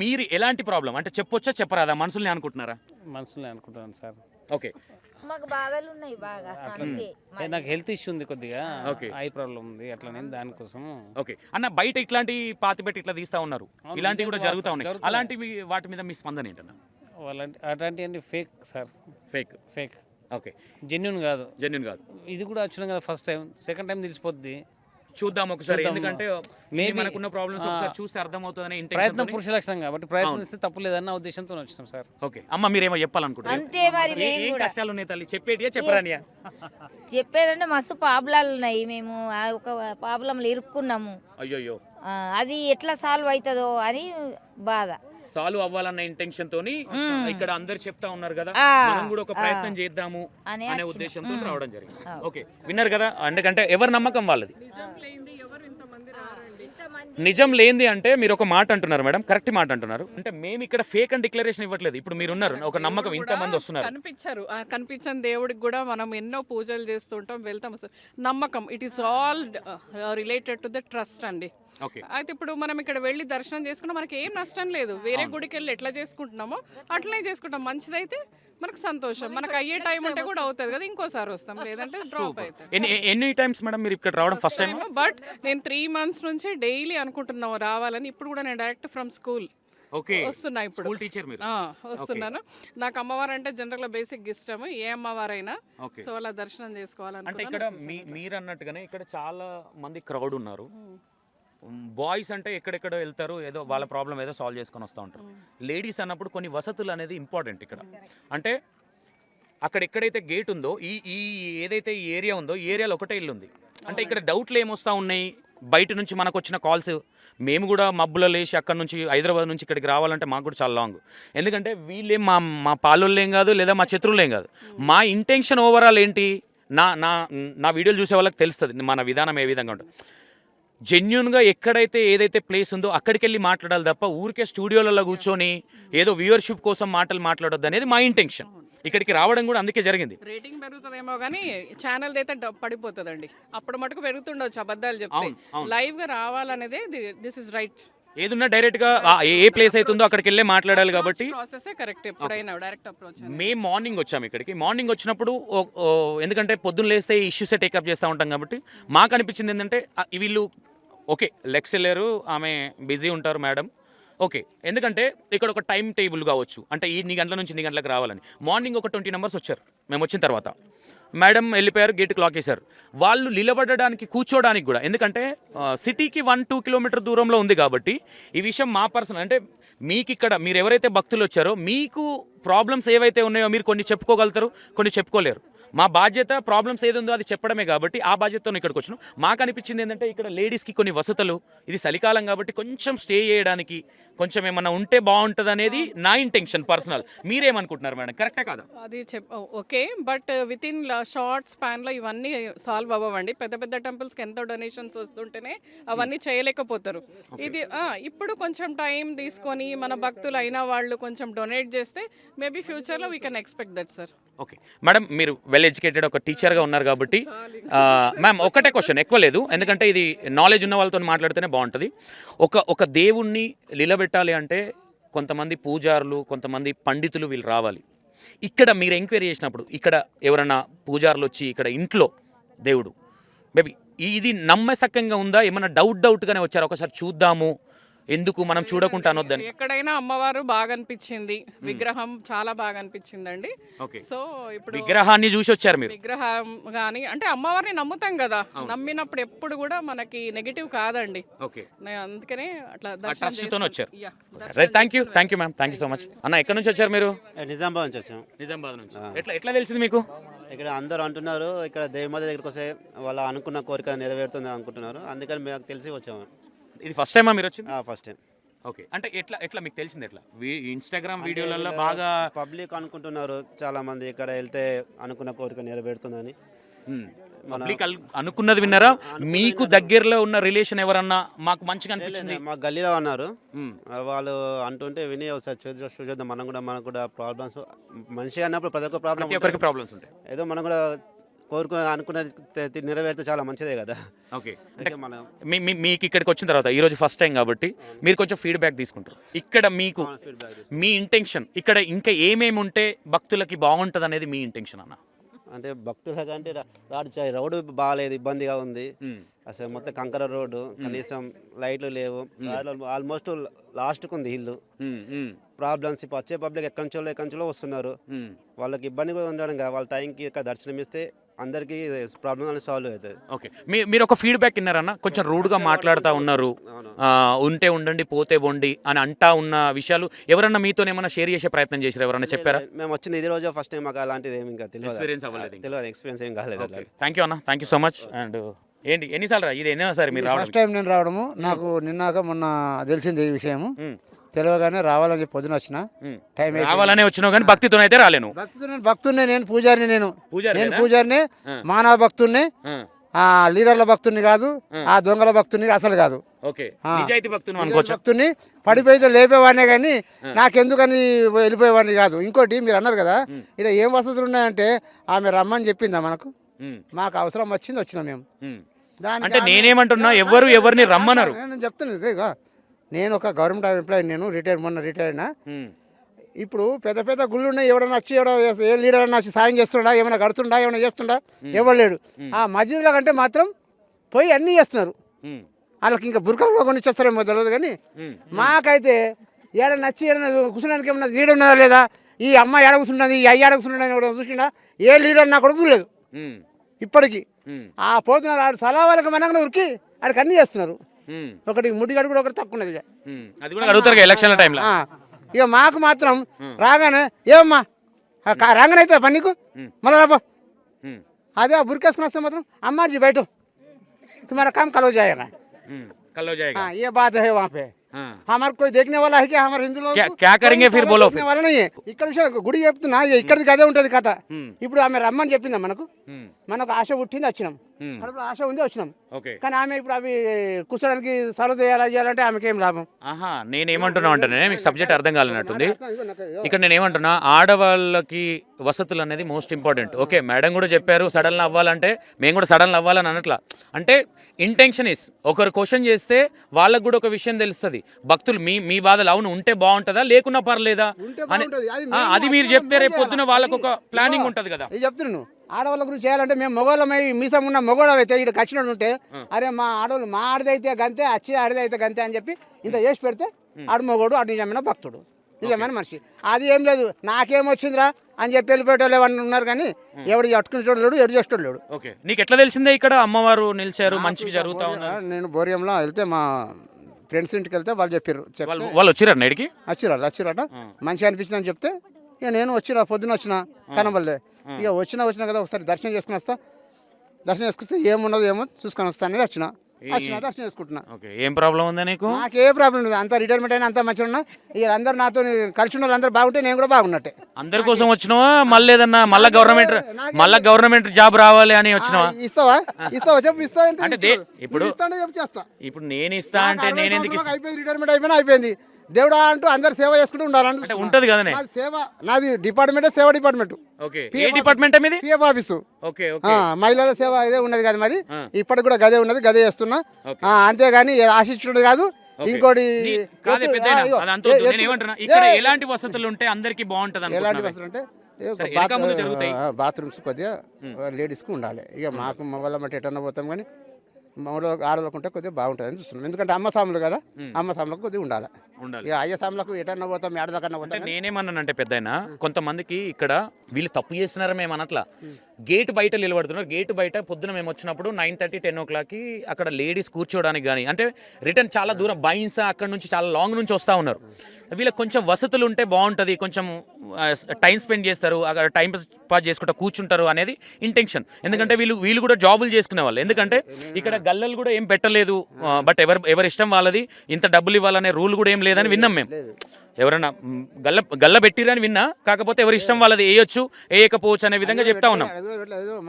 మీరు ఎలాంటి ప్రాబ్లం అంటే చెప్పొచ్చా చెప్పరాదా? మనసుల్ని అనుకుంటున్నారా? మనసులో అనుకుంటున్నాను సార్. ఓకే. మాకు బాధలు ఉన్నాయి బాగా అంతే నాకు హెల్త్ ఇష్యూ ఉంది కొద్దిగా ఓకే. ఐ ప్రాబ్లం ఉంది అట్లనే దానికోసం ఓకే. అన్న బయట ఇట్లాంటి పాతి పెట్టి ఇట్లా తీస్తా ఉన్నారు. ఇలాంటివి కూడా జరుగుతూ ఉన్నాయి. జరుగుతున్నాయి. అలాంటివి వాటి మీద మీ స్పందన ఏంటన్న? వాళ్ళంటి అట్లాంటివన్నీ fake sir fake fake okay. Genuine కాదు. జెన్యున్ కాదు. ఇది కూడా వచ్చినాం కదా ఫస్ట్ టైం సెకండ్ టైం తెలిసిపోద్ది. చూద్దాం ఒకసారి. ఎందుకంటే మనకున్న ప్రాబ్లమ్స్ ఒకసారి చూస్తే అర్థమవుతుందనే ప్రయత్నం పురుష లక్షణం కాబట్టి ప్రయత్నిస్తే తప్పు లేదన్న ఉద్దేశంతో వచ్చినాం సార్. ఓకే. అమ్మ మీరేమో చెప్పాలనుకుంటున్నారు. అంతే మరి ఏ- కష్టాలు ఉన్నాయి తల్లి? చెప్పేటియా చెప్పరానియా చెప్పేదంటే మస్తు ప్రాబ్లాలు ఉన్నాయి. మేము ఆ ఒక ప్రాబ్లంలో ఇరుక్కున్నాము. అయ్యో అది ఎట్లా సాల్వ్ అవుతుందో అని బాధ. సాల్వ్ అవ్వాలన్న ఇంటెన్షన్ తోని ఇక్కడ అందరు చెప్తా ఉన్నారు కదా. మనం కూడా ఒక ప్రయత్నం చేద్దాము అని. ఉద్దేశంతో రావడం జరిగింది. ఓకే. విన్నారు కదా? ఎందుకంటే ఎవరి నమ్మకం వాళ్ళది. నిజం లేనిది అంటే మీరు ఒక మాట అంటున్నారు మేడం. కరెక్ట్ మాట అంటున్నారు. అంటే మేము ఇక్కడ ఫేక్ అండ్ డిక్లరేషన్ ఇవ్వట్లేదు. ఇప్పుడు మీరు ఉన్నారు ఒక నమ్మకం ఇంత మంది వస్తున్నారు. కనిపించారు. ఆ కనిపించని దేవుడికి కూడా మనం ఎన్నో పూజలు చేస్తుంటాం వెళ్తాం. నమ్మకం. It is all related to the trust అండి. అయితే ఇప్పుడు మనం ఇక్కడ వెళ్ళి దర్శనం చేసుకున్నా మనకి ఏం నష్టం లేదు. వేరే గుడికి వెళ్ళి ఎట్లా చేసుకుంటున్నామో అట్లనే చేసుకుంటాం. మంచిదైతే మనకు సంతోషం. మనకు అయ్యే టైం ఉంటే కూడా అవుతుంది కదా ఇంకోసారి వస్తాం. లేదంటే డ్రాప్ అవుతుంది ఎన్ని టైమ్స్ మేడం మీరు ఇక్కడ రావడం ఫస్ట్ టైం బట్ నేను త్రీ మంత్స్ నుంచి డైలీ అనుకుంటున్నావు రావాలని. ఇప్పుడు కూడా నేను డైరెక్ట్ ఫ్రమ్ స్కూల్ ఓకే. వస్తున్నా ఇప్పుడు. స్కూల్ టీచర్ మీరు? ఆ, వస్తున్నాను. నాకు అమ్మవారు అంటే జనరల్ బేసిక్ ఇష్టము. ఏ అమ్మవారైనా. సో అలా దర్శనం అంటే చేసుకోవాలనుకున్నాను ఇక్కడ మీరు అన్నట్టుగానే ఇక్కడ చాలా మంది క్రౌడ్ ఉన్నారు. బాయ్స్ అంటే ఎక్కడెక్కడ వెళ్తారు ఏదో వాళ్ళ ప్రాబ్లం ఏదో సాల్వ్ చేసుకొని వస్తూ ఉంటారు. లేడీస్ అన్నప్పుడు కొన్ని వసతులు అనేది ఇంపార్టెంట్ ఇక్కడ. అంటే అక్కడ ఎక్కడైతే గేట్ ఉందో ఈ ఈ ఏదైతే ఈ ఏరియా ఉందో ఈ ఏరియాలో ఒకటే ఇల్లు ఉంది. అంటే ఇక్కడ డౌట్లు ఏమొస్తా ఉన్నాయి? బయట నుంచి మనకు వచ్చిన కాల్స్ మేము కూడా మబ్బులో లేచి అక్కడ నుంచి హైదరాబాద్ నుంచి ఇక్కడికి రావాలంటే మాకు కూడా చాలా లాంగ్ ఎందుకంటే వీళ్ళేం మా మా పాలోళ్ళేం కాదు లేదా మా శత్రువులేం కాదు. మా ఇంటెన్షన్ ఓవరాల్ ఏంటి? నా నా నా వీడియోలు చూసే వాళ్ళకి తెలుస్తుంది. మన విధానం ఏ విధంగా ఉంటుంది. జెన్యున్గా ఎక్కడైతే ఏదైతే ప్లేస్ ఉందో అక్కడికి వెళ్ళి మాట్లాడాలి తప్ప ఊరికే స్టూడియోలలో కూర్చొని ఏదో వ్యూవర్షిప్ కోసం మాటలు మాట్లాడొద్దు అనేది మా ఇంటెన్షన్ ఇక్కడికి రావడం కూడా అందుకే జరిగింది. రేటింగ్ పెరుగుతుందేమో కానీ ఛానల్ అయితే పడిపోతుందండి. అప్పుడు మటుకు పెరుగుతుండొచ్చు అబద్ధాలు చెప్తే. లైవ్గా రావాలనేదే దిస్ ఇస్ రైట్ ఏదున్నా డైరెక్ట్గా ఆ ఏ ప్లేస్ అవుతుందో అక్కడికి వెళ్ళే మాట్లాడాలి కాబట్టి డైరెక్ట్ మేము మార్నింగ్ వచ్చాము ఇక్కడికి. మార్నింగ్ వచ్చినప్పుడు ఎందుకంటే పొద్దున్న లేస్తే ఇష్యూసే టేకప్ చేస్తూ ఉంటాం కాబట్టి మాకు అనిపించింది ఏంటంటే వీళ్ళు ఓకే లెక్స్ వెళ్ళారు ఆమె బిజీ ఉంటారు మేడం. ఓకే ఎందుకంటే ఇక్కడ ఒక టైం టేబుల్ కావచ్చు. అంటే ఇన్ని గంటల నుంచి ఇన్ని గంటలకు రావాలని. మార్నింగ్ ఒక ట్వంటీ నెంబర్స్ వచ్చారు మేము వచ్చిన తర్వాత. మేడం వెళ్ళిపోయారు గేట్ క్లాక్ వేశారు. వాళ్ళు నిలబడడానికి కూర్చోడానికి కూడా ఎందుకంటే సిటీకి వన్ టూ కిలోమీటర్ దూరంలో ఉంది కాబట్టి ఈ విషయం మా పర్సనల్ అంటే మీకు ఇక్కడ మీరు ఎవరైతే భక్తులు వచ్చారో మీకు ప్రాబ్లమ్స్ ఏవైతే ఉన్నాయో మీరు కొన్ని చెప్పుకోగలుగుతారు కొన్ని చెప్పుకోలేరు. మా బాధ్యత ప్రాబ్లమ్స్ ఏది ఉందో అది చెప్పడమే కాబట్టి ఆ బాధ్యతతో ఇక్కడికి వచ్చినాం. మాకు అనిపించింది ఏంటంటే ఇక్కడ లేడీస్కి కొన్ని వసతులు ఇది చలికాలం కాబట్టి కొంచెం స్టే చేయడానికి కొంచెం ఏమన్నా ఉంటే బాగుంటుంది అనేది నా ఇంటెన్షన్ పర్సనల్ మీరేమనుకుంటున్నారు మేడం? కరెక్టే కాదా? అది చెప్ okay. But with in short స్పాన్లో ఇవన్నీ సాల్వ్ అవ్వవండి. పెద్ద పెద్ద టెంపుల్స్కి ఎంతో డొనేషన్స్ వస్తుంటేనే అవన్నీ చేయలేకపోతారు. ఇది ఇప్పుడు కొంచెం టైం తీసుకొని మన భక్తులు అయిన వాళ్ళు కొంచెం డొనేట్ చేస్తే మేబీ ఫ్యూచర్లో we can expect that sir okay madam మీరు వెల్ ఎడ్యుకేటెడ్ ఒక టీచర్గా ఉన్నారు కాబట్టి మ్యామ్ ఒకటే క్వశ్చన్ ఎక్కువ లేదు. ఎందుకంటే ఇది నాలెడ్జ్ ఉన్న వాళ్ళతో మాట్లాడితేనే బాగుంటుంది. ఒక ఒక దేవుణ్ణి నిలబెట్టాలి అంటే కొంతమంది పూజారులు కొంతమంది పండితులు వీళ్ళు రావాలి. ఇక్కడ మీరు ఎంక్వైరీ చేసినప్పుడు ఇక్కడ ఎవరైనా పూజారులు వచ్చి ఇక్కడ ఇంట్లో దేవుడు మేబీ ఇది నమ్మసక్కంగా ఉందా? ఏమైనా డౌట్ డౌట్గానే వచ్చారు? ఒకసారి చూద్దాము. ఎందుకు మనం చూడకుండా అనొద్దని ఎక్కడైనా అమ్మవారు బాగా అనిపించింది విగ్రహం చాలా బాగా అనిపించిందండి. సో ఇప్పుడు విగ్రహాన్ని చూసి వచ్చారు మీరు. విగ్రహం కానీ అంటే అమ్మవారిని నమ్ముతాం కదా. నమ్మినప్పుడు ఎప్పుడు కూడా మనకి నెగిటివ్ కాదండి. అందుకనే అట్లా దర్శనం వచ్చారు. Right thank you thank you ma'am thank you so much అన్న ఎక్కడి నుంచి వచ్చారు మీరు? నిజామాబాద్ నుంచి వచ్చాం. నిజామాబాద్ నుంచి. ఎట్లా ఎట్లా తెలిసింది మీకు? ఇక్కడ అందరూ అంటున్నారు ఇక్కడ దేవమాత దగ్గరికి వస్తే వాళ్ళ అనుకున్న కోరిక నెరవేరుతుంది అనుకుంటున్నారు. అందుకని మేము తెలిసి వచ్చాము. ఇది ఫస్ట్ టైమా మీరు వచ్చింది? ఫస్ట్ టైం ఓకే అంటే ఎట్లా ఎట్లా మీకు తెలిసింది ఎట్లా? ఇన్స్టాగ్రామ్ వీడియోలలో బాగా పబ్లిక్ అనుకుంటున్నారు చాలా మంది ఇక్కడ వెళ్తే అనుకున్న కోరిక నెరవేరుతుందని. పబ్లిక్ అనుకున్నది విన్నారా? మీకు దగ్గరలో ఉన్న రిలేషన్ ఎవరన్నా మాకు మంచిగా అనిపించింది? మా గల్లీలో అన్నారు. ఆ, వాళ్ళు అంటుంటే విని ఒకసారి చూద్దాం మనం కూడా మనకు కూడా ప్రాబ్లమ్స్ మనిషి అన్నప్పుడు ప్రతి ఒక్క ప్రాబ్లం ప్రాబ్లమ్స్ ఉంటాయి. ఏదో మనం కూడా కోరుకు అనుకున్నది నెరవేరితే చాలా మంచిదే కదా. ఓకే. అంటే మనం మీకు ఇక్కడికి వచ్చిన తర్వాత ఈరోజు ఫస్ట్ టైం కాబట్టి మీరు కొంచెం ఫీడ్బ్యాక్ తీసుకుంటారు. ఇక్కడ మీకు మీ ఇంటెన్షన్ ఇక్కడ ఇంకా ఏమేమి ఉంటే భక్తులకి బాగుంటుంది అనేది మీ ఇంటెన్షన్ అన్న? అంటే భక్తుల కంటే రా- రాడు రోడ్డు బాగాలేదు ఇబ్బందిగా ఉంది. అసలు మొత్తం కంకర రోడ్డు కనీసం లైట్లు లేవు. ఆల్మోస్ట్ లాస్ట్కి ఉంది ఇల్లు ప్రాబ్లమ్స్ ఇప్పుడు వచ్చే పబ్లిక్ ఎక్కడి నుంచో ఎక్కడి నుంచో వస్తున్నారు. వాళ్ళకి ఇబ్బంది కూడా ఉండడం కదా. వాళ్ళ టైంకి ఇక్కడ దర్శనం ఇస్తే అందరికీ ప్రాబ్లం అనేది సాల్వ్ అవుతుంది ఓకే. మీ మీరు ఒక ఫీడ్బ్యాక్ విన్నారన్న కొంచెం రూడ్గా మాట్లాడుతూ ఉన్నారు. ఆ, ఉంటే ఉండండి పోతే బొండి అని అంటా ఉన్న విషయాలు ఎవరన్నా మీతో ఏమైనా షేర్ చేసే ప్రయత్నం చేశారు? ఎవరన్నా చెప్పారా? మేము వచ్చింది ఇది రోజు ఫస్ట్ టైం మాకు అలాంటిది ఏమి ఇంకా తెలియదు. Experience అవ్వలేదు ఇంకా. తెలియదు ఎక్స్పీరియన్స్ ఏం కాలేదు అట్లా థ్యాంక్ యూ అన్న. Thank you so much and ఏంటి ఎన్నిసార్లు రా? ఇది ఎన్నోసారి మీరు రావడం. ఫస్ట్ టైం నేను రావడము. నాకు నిన్నాక మొన్న తెలిసింది ఈ విషయము. తెలియగానే రావాలని చెప్పి పొద్దున వచ్చిన టైం. రావాలనే వచ్చినావు కానీ భక్తితోనైతే రాలేను. భక్తుడు నేను భక్తుడిని నేను పూజారిని నేను? నేను పూజారిని మానవ భక్తుడిని ఆ. లీడర్ల భక్తుడిని కాదు ఆ. దొంగల భక్తుడిని అసలు కాదు. భక్తుడిని పడిపోయితే లేపేవాడినే కానీ నాకెందుకని వెళ్ళిపోయేవాడిని కాదు. ఇంకోటి మీరు అన్నారు కదా ఇక్కడ ఏం వసతులు ఉన్నాయంటే ఆమె రమ్మని చెప్పిందా మనకు? మాకు అవసరం వచ్చింది వచ్చినాం మేము. అంటే నేనేమంటున్నా ఎవరు ఎవరిని రమ్మనరు నేను చెప్తాను. నేను ఒక గవర్నమెంట్ ఎంప్లాయీ నేను రిటైర్ మొన్న రిటైర్ అయినా. ఇప్పుడు పెద్ద పెద్ద గుళ్ళు ఉన్నాయి ఎవడన్నా వచ్చి ఎవడో ఏ లీడర్ అన్నా వచ్చి సాయం చేస్తుండా ఏమైనా కడుతుండా ఏమైనా చేస్తుండా? ఎవరు లేడు. ఆ మధ్యలో కంటే మాత్రం పోయి అన్నీ చేస్తున్నారు. వాళ్ళకి ఇంకా బురకలు కొని ఇచ్చేస్తారేమో తెలియదు కానీ. మాకైతే ఏడ నచ్చి ఏడన్నా కూర్చోడానికి ఏమన్నా లీడర్ ఉన్నదా లేదా? ఈ అమ్మాయి ఏడ కూర్చున్నది ఈ అయ్య ఏడ కూర్చున్నది చూసిండా? ఏ లీడర్ నా కొడుకు లేదు ఇప్పటికీ ఆ పోతున్నారు ఆడు సలా వాళ్ళకి మనకు ఉరికి ఆడికి అన్నీ చేస్తున్నారు. ఒకటి ముడిగడు కూడా ఒకటి తక్కువ ఉన్నది ఇక. ఉమ్. అది కూడా అడుగుతారు ఎలక్షన్ల టైంలో ఆ, ఇక మాకు మాత్రం రాగానే ఏమమ్మా ఆ కా- రాగానే అయితే పని నీకు మళ్ళీ రాబో అదే ఆ బురికేసుకుని వస్తే మాత్రం అమ్మా जी बैठो तुम्हारा काम कल हो जाएगा कल हो जाएगा हाँ ये बात है वहाँ पे हाँ। हमारे कोई देखने वाला है क्या हमारे हिंदू लोग क्या- क्या करेंगे फिर बोलो देखने वाला नहीं है ఇక్కడ విషయం గుడి చెప్తున్నా ఇక ఇక్కడిది అదే ఉంటది కథ ఇప్పుడు ఆమె రమ్మని చెప్పిందా మనకు హ్మ్. మనకు ఆశ పుట్టింది వచ్చినాం కడుపులో ఆశ ఉంది వచ్చినాం. ఓకే. కానీ ఆమె ఇప్పుడు అవి కూర్చోడానికి సర్వ్ చేయాలా చేయాలంటే ఆమెకి ఏం లాభం? ఆహా నేనేమంటున్నా అంటే మీకు సబ్జెక్ట్ అర్థం కాలేనట్టుంది. ఇక్కడ నేను ఏమంటున్నా ఆడవాళ్ళకి వసతులు అనేది మోస్ట్ ఇంపార్టెంట్ ఓకే మేడం కూడా చెప్పారు సడన్ అవ్వాలంటే మేము కూడా సడన్ అవ్వాలని అనట్లా అంటే ఇంటెన్షన్ ఇస్ ఒకరు క్వశ్చన్ చేస్తే వాళ్ళకు కూడా ఒక విషయం తెలుస్తుంది. భక్తులు మీ మీ బాధలు అవును ఉంటే బాగుంటుందా లేకున్నా పర్లేదా? అని. అది మీరు చెప్తే రేపు? పొద్దున వాళ్ళకు ఒక ప్లానింగ్ ఉంటుంది కదా. చెప్తున్నాను. ఆడవాళ్ళ గురించి చేయాలంటే మేము మగవాళ్ళమై మీసం ఉన్న మగవాళ్ళం అయితే ఇక్కడ కచ్చినట్టు ఉంటే అరే మా ఆడవాళ్ళు మా ఆడదైతే గంతే వచ్చి ఆడదైతే గంతే అని చెప్పి ఇంత చేసి పెడితే ఆడు మగోడు ఆడు నిజమైన భక్తుడు. నిజమైన మనిషి. అది ఏం లేదు. నాకేమొచ్చిందిరా అని చెప్పి వెళ్ళిపోయేటోళ్ళు ఎవరు ఉన్నారు కానీ ఎవడు పట్టుకునేటోడు లేడు ఎడు చేసేటోడు లేడు. ఓకే. నీకు ఎట్లా తెలిసిందే ఇక్కడ? అమ్మవారు నిలిచారు మంచిగా జరుగుతా ఉన్నారు. నేను బోరియంలో వెళ్తే మా ఫ్రెండ్స్ ఇంటికి వెళ్తే వాళ్ళు చెప్పారు వాళ్ళు వాళ్ళు వచ్చిరారు నేడికి వచ్చిరారు వచ్చిరట మంచిగా అనిపించింది అని చెప్తే ఇక నేను వచ్చిన పొద్దున వచ్చిన కనబడలే. ఇక వచ్చినా వచ్చినా కదా ఒకసారి దర్శనం చేసుకుని వస్తా. దర్శనం చేసుకొస్తే ఏమున్నదో ఏమో చూసుకొని వస్తానని వచ్చిన. వచ్చిన దర్శనం చేసుకుంటున్నా. ఓకే ఏం ప్రాబ్లం ఉందా నీకు? నాకే ప్రాబ్లం లేదు. అంత రిటైర్మెంట్ అయినా అంత మంచిగా ఉన్నా. ఇక అందరు నాతో కలిసి ఉన్న అందరూ బాగుంటే నేను కూడా బాగున్నట్టే. అందరి కోసం వచ్చినావా? మళ్ళీ ఏదన్నా మళ్ళా గవర్నమెంట్ మళ్ళా గవర్నమెంట్ జాబ్ రావాలి అని వచ్చినావా? ఇస్తావా? ఇస్తావా? చెప్పు ఇస్తా అంటే ఇప్పుడు- చెప్పు చేస్తా. ఇప్పుడు నేను ఇస్తా అంటే నేను ఎందుకు అయిపోయింది రిటైర్మెంట్ అయిపోయినా అయిపోయింది. దేవుడా అంటూ అందరు సేవ చేసుకుంటూ ఉండాలని అంటే ఉంటది కదనే? నాది సేవ నాది డిపార్ట్మెంటే సేవ డిపార్ట్మెంట్. డిపార్ట్మెంట్ పిఎఫ్ ఆఫీసు మహిళల సేవ ఇదే ఉన్నది కదా మాది ఇప్పటికి కూడా గదే ఉన్నది గదే చేస్తున్నా. ఆ, అంతేగాని ఆశించుడు కాదు. ఇంకోటి కాదే ఇక్కడ ఎలాంటి వసతులు ఉంటే అందరికి బాగుంటది ఎలాంటి? వసతులు అంటే బాత్రూమ్స్ కొద్దిగా లేడీస్కి ఉండాలి. ఇక మాకు మగవాళ్ళ మట్టి ఎటన్నా పోతాం కానీ మగవాళ్ళ ఆడవాళ్ళకు ఉంటే కొద్దిగా బాగుంటుంది అని చూస్తున్నాం. ఎందుకంటే అమ్మ సాములు కదా అమ్మ సాములకు కొద్దిగా ఉండాలి. ఉండాలి. ఇక అయ్య సాములకు ఎటన్నా పోతాం అంటే పోతాం కానీ నేనేమన్నానంటే పెద్దయినా కొంతమందికి ఇక్కడ వీళ్ళు తప్పు చేస్తున్నారా మేము అనట్లా. గేట్ బయట నిలబడుతున్నారు. గేట్ బయట పొద్దున మేము వచ్చినప్పుడు నైన్ థర్టీ టెన్ ఓ క్లాక్కి అక్కడ లేడీస్ కూర్చోవడానికి కానీ అంటే రిటర్న్ చాలా దూరం బైన్స్ అక్కడ నుంచి చాలా లాంగ్ నుంచి వస్తూ ఉన్నారు. వీళ్ళకి కొంచెం వసతులు ఉంటే బాగుంటుంది కొంచెం టైం స్పెండ్ చేస్తారు అక్కడ టైం పాస్ చేసుకుంటూ కూర్చుంటారు అనేది ఇంటెన్షన్. ఎందుకంటే వీళ్ళు వీళ్ళు కూడా జాబులు చేసుకునే వాళ్ళు. ఎందుకంటే ఇక్కడ గల్లలు కూడా ఏం పెట్టలేదు. బట్ ఎవరు ఎవరి ఇష్టం వాళ్ళది. ఇంత డబ్బులు ఇవ్వాలనే రూల్ కూడా ఏం లేదని విన్నాం మేము. ఎవరన్నా గల్ల గల్ల పెట్టిరని విన్నా. కాకపోతే ఎవరి ఇష్టం వాళ్ళది వేయొచ్చు వేయకపోవచ్చు అనే విధంగా చెప్తా ఉన్నాం.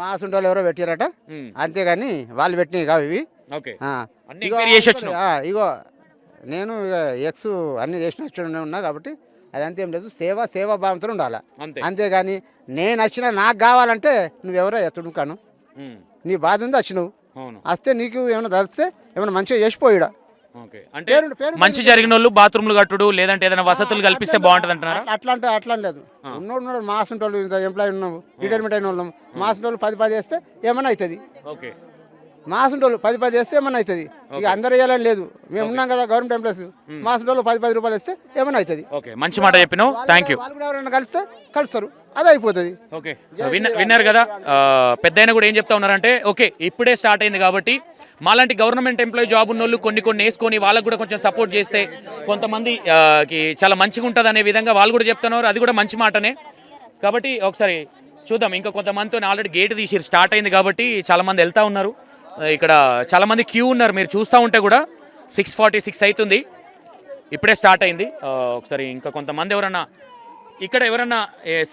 మా సుంటోళ్ళు ఎవరో పెట్టారట అంతేగాని వాళ్ళు పెట్టినవి కావు ఇవి. ఓకే. ఇగో వచ్చినావు. నేను ఎక్స్ అన్ని చేసిన ఉన్నా కాబట్టి అదంతా ఏం లేదు. సేవ సేవా భావంతో ఉండాలి. అంతే. అంతేగాని నేను వచ్చిన నాకు కావాలంటే నువ్వెవరో ఎత్తుడు కాను నీ బాధ ఉంది వచ్చి నువ్వు అవును వస్తే నీకు ఏమైనా తెలిస్తే ఏమైనా మంచిగా చేసిపోయాడా? ఓకే. అంటే మంచి జరిగిన వాళ్ళు బాత్రూమ్లు కట్టుడు లేదంటే ఏదైనా వసతులు కల్పిస్తే బాగుంటుంది అంటున్నారా? అట్లా అంటే అట్లా లేదు. ఉన్నోడు ఉన్నాడు మాస్ ఉంటోళ్ళు ఇంత ఎంప్లాయీ ఉన్నాము రిటైర్మెంట్ అయిన వాళ్ళం. మాస్ ఉంటోళ్ళు పది పది వేస్తే ఏమన్నా అవుతుంది. ఓకే. మాస్ ఉంటోళ్ళు పది పది వేస్తే ఏమన్నా అవుతుంది. ఇక అందరు వేయాలని లేదు. మేము ఉన్నాం కదా గవర్నమెంట్ ఎంప్లాయీస్ మాస్ ఉంటోళ్ళు పది పది రూపాయలు వేస్తే ఏమన్నా అవుతుంది. ఓకే. మంచి మాట చెప్పినావు. థ్యాంక్ యూ వాళ్ళు ఎవరైనా కలిస్తే కలుస్తారు. అది అయిపోతుంది. ఓకే. విన్న విన్నారు కదా? పెద్ద కూడా ఏం చెప్తా ఉన్నారంటే ఓకే ఇప్పుడే స్టార్ట్ అయింది కాబట్టి మాలాంటి గవర్నమెంట్ ఎంప్లాయీ జాబ్ ఉన్న వాళ్ళు కొన్ని కొన్ని వేసుకొని వాళ్ళకు కూడా కొంచెం సపోర్ట్ చేస్తే కొంతమంది ఆ, కి చాలా మంచిగా ఉంటుంది అనే విధంగా వాళ్ళు కూడా చెప్తున్నారు. అది కూడా మంచి మాటనే. కాబట్టి ఒకసారి చూద్దాం. ఇంకా కొంతమందితో ఆల్రెడీ గేట్ తీసి స్టార్ట్ అయింది కాబట్టి చాలా మంది వెళ్తా ఉన్నారు. ఇక్కడ చాలా మంది క్యూ ఉన్నారు. మీరు చూస్తూ ఉంటే కూడా సిక్స్ ఫార్టీ సిక్స్ అవుతుంది. ఇప్పుడే స్టార్ట్ అయింది. ఒకసారి ఇంకా కొంతమంది ఎవరన్నా ఇక్కడ ఎవరన్నా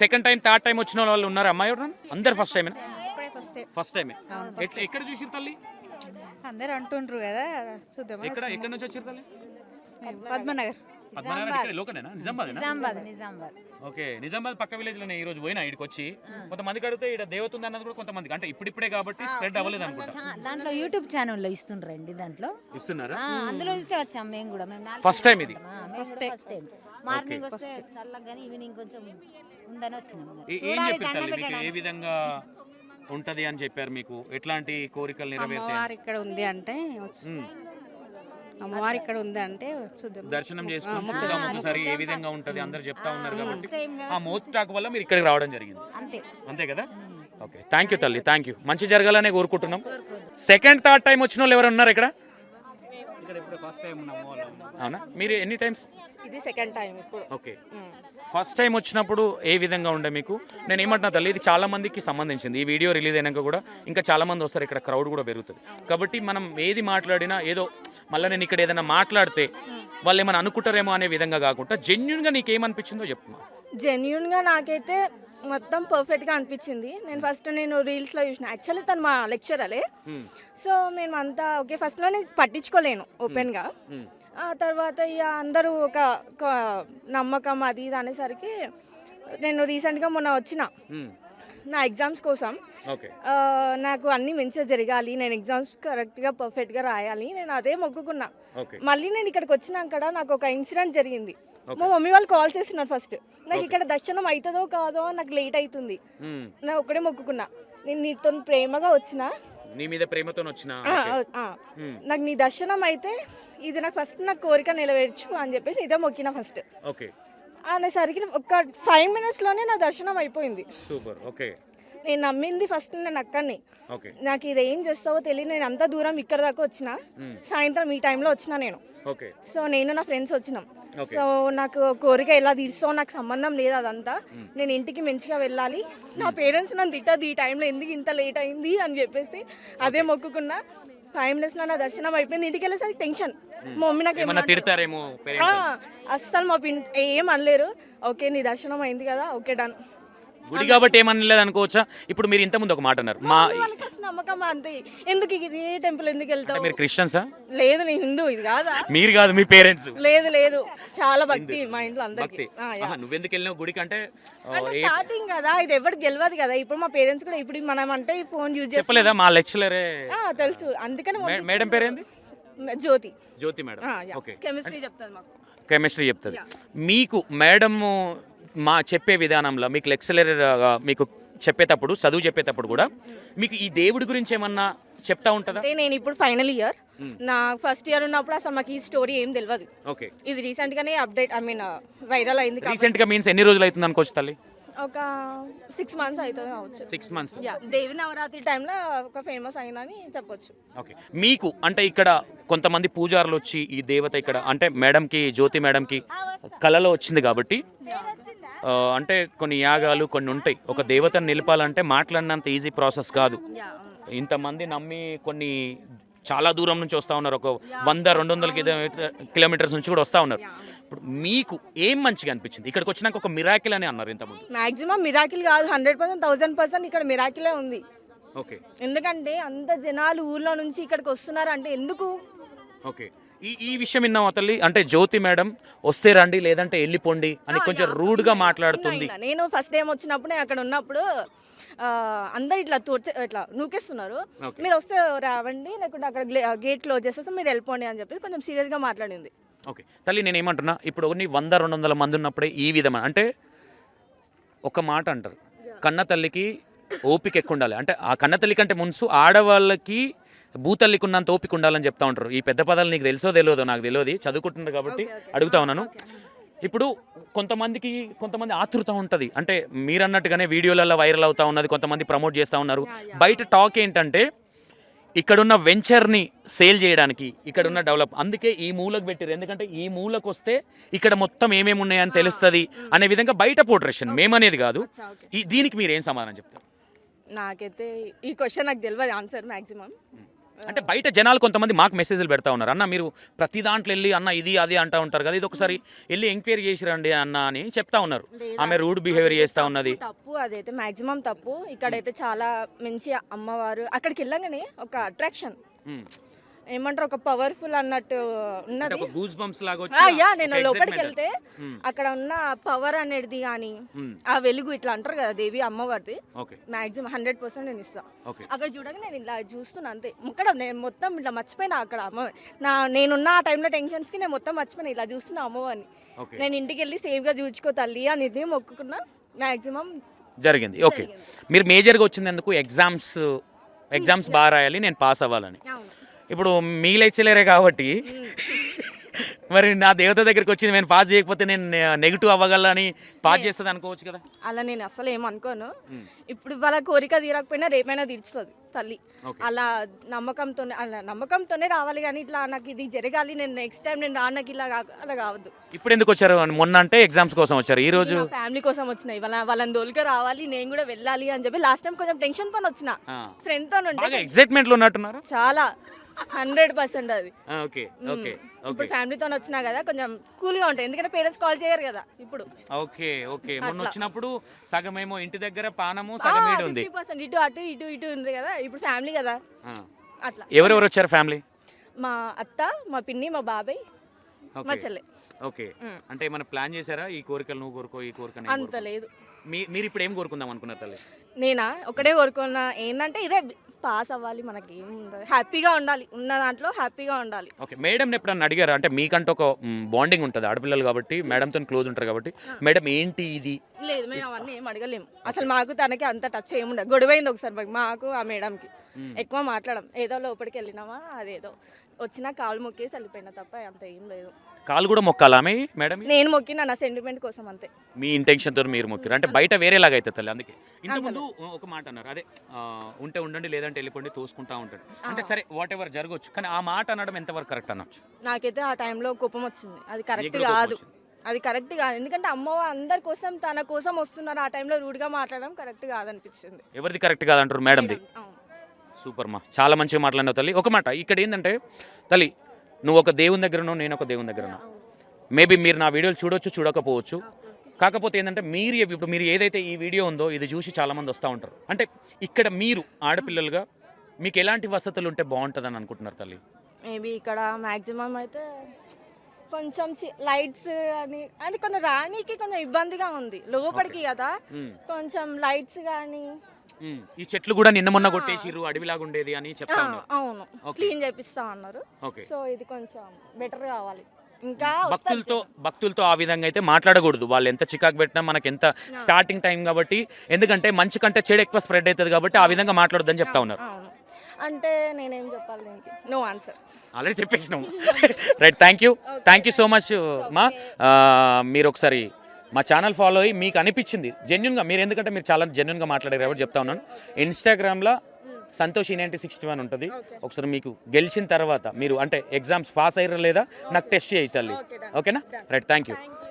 సెకండ్ టైం థర్డ్ టైం వచ్చిన వాళ్ళు ఉన్నారా? అమ్మాయి ఎవరన్నా? అందరు ఫస్ట్ టైం ఫస్ట్ టైమే ఎక్కడ చూసిరు తల్లి? అందరు అంటుండ్రు కదా చూద్దాం ఎక్కడ ఎక్కడ నుంచి వచ్చారు తల్లి? పద్మనగర్. లోకనేనా? నిజామాబాద్ నిజామాబాద్ ఓకే నిజామాబాద్ పక్క విలేజ్లోనే ఈ రోజు పోయినా ఇక్కడికి వచ్చి కొంతమందికి అడిగితే ఇక్కడ దేవత ఉంది అన్నది కూడా కొంతమందికి. అంటే ఇప్పుడిప్పుడే కాబట్టి స్ప్రెడ్ అవ్వలేదు అనుకుంటా. దాంట్లో యూట్యూబ్ ఛానల్లో ఇస్తుండ్రండి దాంట్లో. ఇస్తున్నారా? అందులో చూసే వచ్చాం మేము కూడా. మేము ఫస్ట్ టైం ఇది? ఫస్ట్ టైం మార్నింగ్ వస్తే చల్లగా కానీ ఈవినింగ్ కొంచెం ఉందని వచ్చినాం ఏ- చెప్పారు మీకు ఏ విధంగా ఉంటది అని చెప్పారు మీకు? ఎట్లాంటి కోరికలు నెరవేర్తాయి ఇక్కడ ఉంది అంటే అమ్మవారు ఇక్కడ ఉంది అంటే చూద్దాం. దర్శనం చేసుకొని చూద్దాం ఒకసారి ఏ విధంగా ఉంటది అందరు చెప్తా ఉన్నారు కాబట్టి. ఆ మౌత్ టాక్ వల్ల మీరు ఇక్కడికి రావడం జరిగింది. అంతే. అంతే కదా? ఓకే థ్యాంక్ యూ తల్లి థ్యాంక్ యూ మంచి జరగాలనే కోరుకుంటున్నాం. సెకండ్ థర్డ్ టైం వచ్చిన వాళ్ళు ఎవరు ఉన్నారు ఇక్కడ? అవునా? మీరు ఎన్ని టైమ్స్ ఇది సెకండ్ టైం ఇప్పుడు. ఓకే. ఫస్ట్ టైం వచ్చినప్పుడు ఏ విధంగా ఉండే మీకు? నేను ఏమంటున్నా తల్లి ఇది చాలా మందికి సంబంధించింది. ఈ వీడియో రిలీజ్ అయినాక కూడా ఇంకా చాలా మంది వస్తారు ఇక్కడ క్రౌడ్ కూడా పెరుగుతుంది. కాబట్టి మనం ఏది మాట్లాడినా ఏదో మళ్ళీ నేను ఇక్కడ ఏదైనా మాట్లాడితే వాళ్ళు ఏమైనా అనుకుంటారేమో అనే విధంగా కాకుండా జెన్యున్గా నీకు ఏమనిపించిందో చెప్తున్నా జెన్యున్గా నాకైతే మొత్తం పర్ఫెక్ట్గా అనిపించింది. నేను ఫస్ట్ నేను రీల్స్లో చూసిన. యాక్చువల్లీ తను మా లెక్చరలే సో మేము అంతా ఓకే ఫస్ట్లో నేను పట్టించుకోలేను ఓపెన్గా ఆ తర్వాత ఇక అందరూ ఒక ఒక నమ్మకం అది ఇది అనేసరికి నేను రీసెంట్గా మొన్న వచ్చిన. నా ఎగ్జామ్స్ కోసం. నాకు అన్నీ మంచిగా జరగాలి. నేను ఎగ్జామ్స్ కరెక్ట్గా పర్ఫెక్ట్గా రాయాలి. నేను అదే మొక్కుకున్నా. మళ్ళీ నేను ఇక్కడికి వచ్చినాక నాకు ఒక ఇన్సిడెంట్ జరిగింది. మా మమ్మీ వాళ్ళు కాల్ చేస్తున్నారు ఫస్ట్. నాకు ఇక్కడ దర్శనం అవుతుందో కాదో నాకు లేట్ అవుతుంది నేను ఒకటే మొక్కుకున్నా. నేను నీతో ప్రేమగా వచ్చిన. నీ మీద ప్రేమతో వచ్చిన నాకు నీ దర్శనం అయితే ఇది నాకు ఫస్ట్ నాకు కోరిక నెరవేర్చు అని చెప్పేసి ఇదే మొక్కిన ఫస్ట్. ఓకే. అనేసరికి ఒక ఫైవ్ మినిట్స్లోనే నా దర్శనం అయిపోయింది. సూపర్ ఓకే నేను నమ్మింది ఫస్ట్ నేను అక్కడిని. నాకు ఇది ఏం చేస్తావో తెలియదు. నేను అంత దూరం ఇక్కడ దాకా వచ్చిన సాయంత్రం ఈ టైంలో వచ్చిన నేను. సో నేను నా ఫ్రెండ్స్ వచ్చినాం. సో నాకు కోరిక ఎలా తీర్చావు నాకు సంబంధం లేదు అదంతా. నేను ఇంటికి మంచిగా వెళ్ళాలి. నా పేరెంట్స్ నన్ను తిట్టదు ఈ టైంలో ఎందుకు ఇంత లేట్ అయింది అని చెప్పేసి అదే మొక్కుకున్నా. ఫైవ్ మినిట్స్లో నా దర్శనం అయిపోయింది. ఇంటికి వెళ్ళేసరికి టెన్షన్ మా మమ్మీ నాకు ఏమన్నా తిడతారేమో అస్సలు మా పిన్ ఏం అనలేరు. ఓకే నీ దర్శనం అయింది కదా. Okay done. గుడి కాబట్టి ఏమనలేదు అనుకోవచ్చా ఇప్పుడు మీరు ఇంతకుముందు ఒక మాట అన్నారు. మా వాళ్ళకి నమ్మకం అంతే. ఎందుకు ఇది ఏ టెంపుల్ ఎందుకు వెళ్తావు? మీరు క్రిస్టియన్సా? లేదు నేను హిందూ ఇది కాదా? మీరు కాదు మీ పేరెంట్స్. లేదు లేదు. చాలా భక్తి మా ఇంట్లో అందరికి. నువ్వెందుకు వెళ్ళినావు గుడికి అంటే స్టార్టింగ్ కదా ఇది ఎవరికి తెలియదు కదా. ఇప్పుడు మా పేరెంట్స్ కూడా ఇప్పుడు మనం అంటే ఈ ఫోన్ యూజ్ చెప్పలేదా? మా లెక్చరరే. ఆ, తెలుసు. అందుకని మేడం పేరేంది? Jyothi. Jyothi madam. Okay. Chemistry చెప్తాది మాకు. కెమిస్ట్రీ చెప్తుంది. మీకు మేడం మా చెప్పే విధానంలో మీకు లెక్చరర్ మీకు చెప్పేటప్పుడు చదువు చెప్పేటప్పుడు కూడా మీకు ఈ దేవుడి గురించి ఏమన్నా చెప్తా ఉంటుందా? అంటే నేను ఇప్పుడు ఫైనల్ ఇయర్ నా ఫస్ట్ ఇయర్ ఉన్నప్పుడు అసలు మాకు ఈ స్టోరీ ఏం తెలియదు ఓకే. ఇది రీసెంట్ గానే అప్డేట్ ఐ మీన్ వైరల్ అయింది కాబట్టి. రీసెంట్గా మీన్స్ ఎన్ని రోజులు అవుతుంది అనుకోవచ్చు తల్లి? ఒక సిక్స్ మంత్స్ అవుతుంది కావచ్చు. Six months yeah Devi Navaratri టైంలో ఒక ఫేమస్ అయిందని చెప్పొచ్చు. ఓకే. మీకు అంటే ఇక్కడ కొంతమంది పూజారులు వచ్చి ఈ దేవత ఇక్కడ అంటే మేడంకి జ్యోతి మేడంకి కళలో వచ్చింది కాబట్టి అంటే కొన్ని యాగాలు కొన్ని ఉంటాయి. ఒక దేవతను నిలపాలంటే మాట్లాడినంత ఈజీ ప్రాసెస్ కాదు. ఇంతమంది నమ్మి కొన్ని చాలా దూరం నుంచి వస్తూ ఉన్నారు. ఒక వంద రెండు వందల కిలోమీటర్ కిలోమీటర్స్ నుంచి కూడా వస్తూ ఉన్నారు. ఇప్పుడు మీకు ఏం మంచిగా అనిపించింది? ఇక్కడికి వచ్చినాక ఒక మిరాకిల్ అని అన్నారు ఇంతకుముందు. మాక్సిమం మిరాకిల్ కాదు. హండ్రెడ్ పర్సెంట్ థౌసండ్ పర్సెంట్ ఇక్కడ మిరాకిలే ఉంది. ఓకే. ఎందుకంటే అంత జనాలు ఊర్లో నుంచి ఇక్కడికి వస్తున్నారు అంటే ఎందుకు? ఓకే. ఈ ఈ విషయం విన్నామా తల్లి? అంటే జ్యోతి మేడం వస్తే రండి లేదంటే వెళ్ళిపోండి అని కొంచెం రూడ్గా మాట్లాడుతుంది. నేను ఫస్ట్ టైం వచ్చినప్పుడు అక్కడ ఉన్నప్పుడు అందరు ఇట్లా తోర్చే ఇట్లా నూకేస్తున్నారు. మీరు వస్తే రావండి లేకుంటే అక్కడ గేట్ క్లోజ్ చేసేస్తే మీరు వెళ్ళిపోండి అని చెప్పేసి కొంచెం సీరియస్గా మాట్లాడింది. ఓకే. తల్లి నేను ఏమంటున్నా ఇప్పుడు కొన్ని వంద రెండు వందల మంది ఉన్నప్పుడే ఈ విధమైన అంటే ఒక మాట అంటారు. కన్న తల్లికి ఓపిక ఎక్కువ ఉండాలి. అంటే ఆ కన్న తల్లి కంటే ముందు ఆడవాళ్ళకి భూతల్లికి ఉన్నంత ఓపిక ఉండాలని చెప్తా ఉంటారు. ఈ పెద్ద పదాలు నీకు తెలుసో తెలియదో నాకు తెలియదు. చదువుకుంటున్నారు కాబట్టి అడుగుతా ఉన్నాను. ఇప్పుడు కొంతమందికి కొంతమంది ఆతృత ఉంటుంది. అంటే మీరు అన్నట్టుగానే వీడియోలలో వైరల్ అవుతా ఉన్నది కొంతమంది ప్రమోట్ చేస్తూ ఉన్నారు. బయట టాక్ ఏంటంటే ఇక్కడున్న వెంచర్ని సేల్ చేయడానికి ఇక్కడున్న డెవలప్. అందుకే ఈ మూలకు పెట్టారు ఎందుకంటే ఈ మూలకు వస్తే ఇక్కడ మొత్తం ఏమేమి ఉన్నాయని తెలుస్తుంది అనే విధంగా బయట పోట్రేషన్. మేమనేది కాదు. ఈ దీనికి మీరు ఏం సమాధానం చెప్తారు? నాకైతే ఈ క్వశ్చన్ నాకు తెలియదు ఆన్సర్ మాక్సిమం. అంటే బయట జనాలు కొంతమంది మాకు మెసేజ్లు పెడతా ఉన్నారు. అన్న మీరు ప్రతి దాంట్లో వెళ్ళి అన్న ఇది అది అంటా ఉంటారు కదా ఇది ఒకసారి వెళ్ళి ఎంక్వైరీ చేసిరండి అన్న అని చెప్తా ఉన్నారు. ఆమె రూడ్ బిహేవియర్ చేస్తా ఉన్నది. తప్పు అదైతే మాక్సిమం తప్పు. ఇక్కడైతే చాలా మంచి అమ్మవారు అక్కడికి వెళ్ళగానే ఒక అట్రాక్షన్. ఏమంటారు ఒక పవర్ఫుల్ అన్నట్టు ఉన్నది. గూస్ బంప్స్ లాగా యా నేను లోపలికి. వెళ్తే అక్కడ ఉన్న పవర్ అనేది కానీ ఆ వెలుగు ఇట్లా అంటారు కదా దేవి అమ్మవారిది మాక్సిమం హండ్రెడ్ పర్సెంట్ నేను ఇస్తా. ఓకే. అక్కడ చూడగా నేను ఇలా చూస్తున్నా అంతే. ఇక్కడ నేను మొత్తం ఇట్లా మర్చిపోయినా అక్కడ నా నేనున్న ఆ టైంలో టెన్షన్స్కి నేను మొత్తం మర్చిపోయినా ఇలా చూస్తున్నా అమ్మవారిని. నేను ఇంటికి వెళ్ళి సేఫ్గా చూసుకో తల్లి అనేది మొక్కుకున్నా మాక్సిమం జరిగింది. ఓకే. మీరు మేజర్గా వచ్చింది ఎందుకు ఎగ్జామ్స్ ఎగ్జామ్స్ బాగా రాయాలి నేను పాస్ అవ్వాలని. ఇప్పుడు మీ లెక్చరరే కాబట్టి. మరి నా దేవత దగ్గరికి వచ్చింది నేను పాస్ చేయకపోతే నేను నెగిటివ్ అవ్వగలని పాస్ చేస్తుంది అనుకోవచ్చు కదా? అలా నేను అసలు ఏం అనుకోను. ఇప్పుడు వాళ్ళ కోరిక తీరకపోయినా రేపైనా తీరుస్తుంది తల్లి. అలా నమ్మకంతోనే అలా నమ్మకంతోనే రావాలి కానీ ఇట్లా నాకు ఇది జరగాలి నేను నెక్స్ట్ టైం నేను రానకి ఇలా అలా కావద్దు. ఇప్పుడు ఎందుకు వచ్చారు? మొన్న అంటే ఎగ్జామ్స్ కోసం వచ్చారు. ఈ రోజు ఫ్యామిలీ కోసం వచ్చినాయి వాళ్ళ వాళ్ళని దోలిక రావాలి నేను కూడా వెళ్ళాలి అని చెప్పి లాస్ట్ టైం కొంచెం టెన్షన్తో వచ్చిన. ఫ్రెండ్తో ఎగ్జైట్మెంట్లో ఉన్నట్టున్నారు? చాలా. హండ్రెడ్ పర్సెంట్ అది. ఓకే ఓకే ఇప్పుడు ఫ్యామిలీతో వచ్చినా కదా కొంచెం కూల్గా ఉంటాయి. ఎందుకంటే పేరెంట్స్ కాల్ చేయరు కదా ఇప్పుడు. Okay okay. మొన్న వచ్చినప్పుడు సగం ఏమో ఇంటి దగ్గర పానము సగం ఈడు ఉంది. పర్సెంట్ ఇటు అటు ఇటు ఇటు ఉంది కదా. ఇప్పుడు ఫ్యామిలీ కదా. అట్లా. ఎవరెవరు వచ్చారు ఫ్యామిలీ? మా అత్త మా పిన్ని మా బాబాయ్ మా చెల్లె. ఓకే. అంటే ఏమైనా ప్లాన్ చేశారా? ఈ కోరికలు నువ్వు కోరుకో ఈ కోరిక అంత? లేదు. మీ మీరు ఇప్పుడు ఏం కోరుకుందాం అనుకున్నారు తల్లి? నేనా? ఒకటే కోరుకున్నా. ఏంటంటే ఇదే పాస్ అవ్వాలి మనకి ఏం ఉండదు హ్యాపీగా ఉండాలి. ఉన్న దాంట్లో హ్యాపీగా ఉండాలి. ఓకే. మేడం ఎప్పుడన్నా అడిగారా? అంటే మీకంటూ ఒక బాండింగ్ ఉంటుంది. ఆడపిల్లలు కాబట్టి మేడంతో క్లోజ్ ఉంటారు కాబట్టి. మేడం ఏంటి ఇది? లేదు మేము అవన్నీ ఏం అడగలేము అసలు మాకు తనకి అంత టచ్ ఏముండదు. గొడవైంది ఒకసారి మాకు మాకు ఆ మేడంకి. ఎక్కువ మాట్లాడడం ఏదో లోపలికి వెళ్ళినామా? అదేదో. వచ్చినా కాలు మొక్కేసి వెళ్ళిపోయినా తప్ప అంత ఏం లేదు. కాలు కూడా మొక్కాలా ఆమె మేడం? నేను మొక్కిన నా సెంటిమెంట్ కోసం అంతే. మీ ఇంటెన్షన్తో మీరు మొక్కారు అంటే బయట వేరేలాగా అవుతుంది తల్లి అందుకే. ఇంతకుముందు ఒక మాట అన్నారు. అదే ఆ, ఉంటే ఉండండి లేదంటే వెళ్ళిపోండి తోసుకుంటా ఉంటాడు. అంటే సరే వాట్ ఎవర్ జరగవచ్చు కానీ ఆ మాట అనడం ఎంతవరకు కరెక్ట్ అనొచ్చు? నాకైతే ఆ టైంలో కోపం వచ్చింది. అది కరెక్ట్ కోపం కాదు. వచ్చింది. అది కరెక్ట్ కాదు. ఎందుకంటే అమ్మ అందరి కోసం తన కోసం వస్తున్నారు. ఆ టైంలో రూడ్గా మాట్లాడడం కరెక్ట్ కాదనిపించింది ఎవరిది కరెక్ట్ కాదంటారు మేడంది? అవును. సూపర్ మా. చాలా మంచిగా మాట్లాడినావు తల్లి. ఒక మాట ఇక్కడ ఏంటంటే తల్లి నువ్వు ఒక దేవుని దగ్గర ఉన్నావు నేను ఒక దేవుని దగ్గర ఉన్నా మేబీ మీరు నా వీడియోలు చూడొచ్చు చూడకపోవచ్చు. కాకపోతే ఏంటంటే మీరు ఇప్పుడు మీరు ఏదైతే ఈ వీడియో ఉందో ఇది చూసి చాలామంది వస్తూ ఉంటారు. అంటే ఇక్కడ మీరు ఆడపిల్లలుగా మీకు ఎలాంటి వసతులు ఉంటే బాగుంటుందని అనుకుంటున్నారు తల్లి? మేబీ ఇక్కడ మ్యాక్సిమం అయితే కొంచెం లైట్స్ అని అది కొంచెం రానీకి కొంచెం ఇబ్బందిగా ఉంది. లోపలికి కదా. కొంచెం లైట్స్ కానీ ఈ చెట్లు కూడా నిన్న మొన్న కొట్టేసిర్రు అడవిలాగా ఉండేది అని చెప్తా ఉన్నారు. అవును. Okay. క్లీన్ చేపిస్తా అన్నారు. సో ఇది కొంచెం బెటర్ కావాలి. ఇంకా భక్తులతో భక్తులతో ఆ విధంగా అయితే మాట్లాడకూడదు. వాళ్ళు ఎంత చికాకు పెట్టినా మనకి ఎంత స్టార్టింగ్ టైం కాబట్టి ఎందుకంటే మంచి కంటే చెడు ఎక్కువ స్ప్రెడ్ అవుతుంది కాబట్టి ఆ విధంగా మాట్లాడొద్దని చెప్తా ఉన్నారు. అంటే నేనేం చెప్పాలి దీనికి? No answer. Already చెప్పేసినాము right thank you thank you so much మా. మీరు ఒకసారి మా ఛానల్ ఫాలో అయ్యి మీకు అనిపించింది. జెన్యున్గా మీరు ఎందుకంటే మీరు చాలా జెన్యున్గా మాట్లాడారు కాబట్టి చెప్తా ఉన్నాను. ఇన్స్టాగ్రామ్లో సంతోష్ నైంటీ సిక్స్టీ వన్ ఉంటుంది. ఒకసారి మీకు గెలిచిన తర్వాత మీరు అంటే ఎగ్జామ్స్ పాస్ అయ్యారా లేదా? నాకు టెస్ట్ చేయించాలి ఓకేనా రైట్ థ్యాంక్ యూ